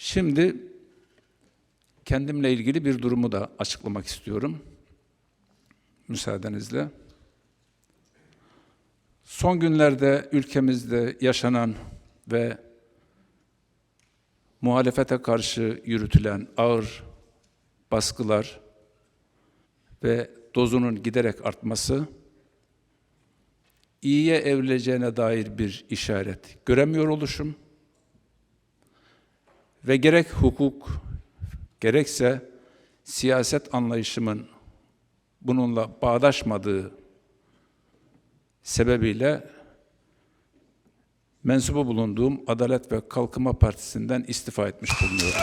Şimdi kendimle ilgili bir durumu da açıklamak istiyorum. Müsaadenizle. Son günlerde ülkemizde yaşanan ve muhalefete karşı yürütülen ağır baskılar ve dozunun giderek artması iyiye evrileceğine dair bir işaret göremiyor oluşum ve gerek hukuk gerekse siyaset anlayışımın bununla bağdaşmadığı sebebiyle mensubu bulunduğum Adalet ve Kalkınma Partisi'nden istifa etmiş bulunuyorum.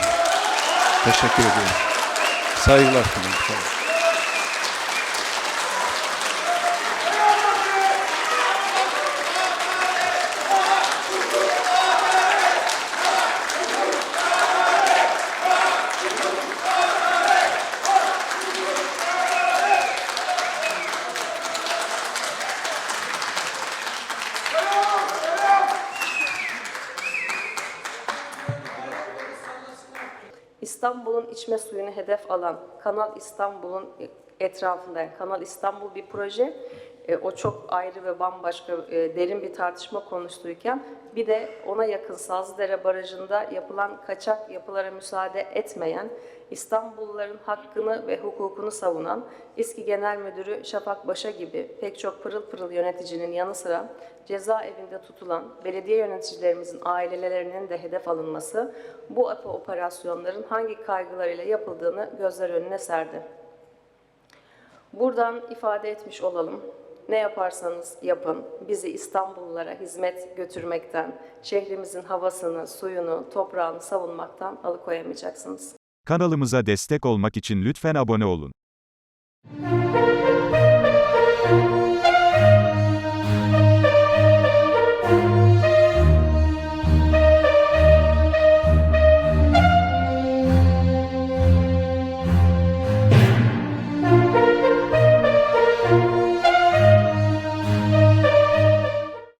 Teşekkür ediyorum. Saygılar sunuyorum. İstanbul'un içme suyunu hedef alan Kanal İstanbul'un etrafında, Kanal İstanbul bir proje. E, o çok ayrı ve bambaşka e, derin bir tartışma konusuyken bir de ona yakın Sazlıdere Barajı'nda yapılan kaçak yapılara müsaade etmeyen, İstanbulluların hakkını ve hukukunu savunan İSKİ Genel Müdürü Şafak Başa gibi pek çok pırıl pırıl yöneticinin yanı sıra cezaevinde tutulan belediye yöneticilerimizin ailelerinin de hedef alınması bu operasyonların hangi kaygılarıyla yapıldığını gözler önüne serdi. Buradan ifade etmiş olalım. Ne yaparsanız yapın, bizi İstanbullulara hizmet götürmekten, şehrimizin havasını, suyunu, toprağını savunmaktan alıkoyamayacaksınız. Kanalımıza destek olmak için lütfen abone olun.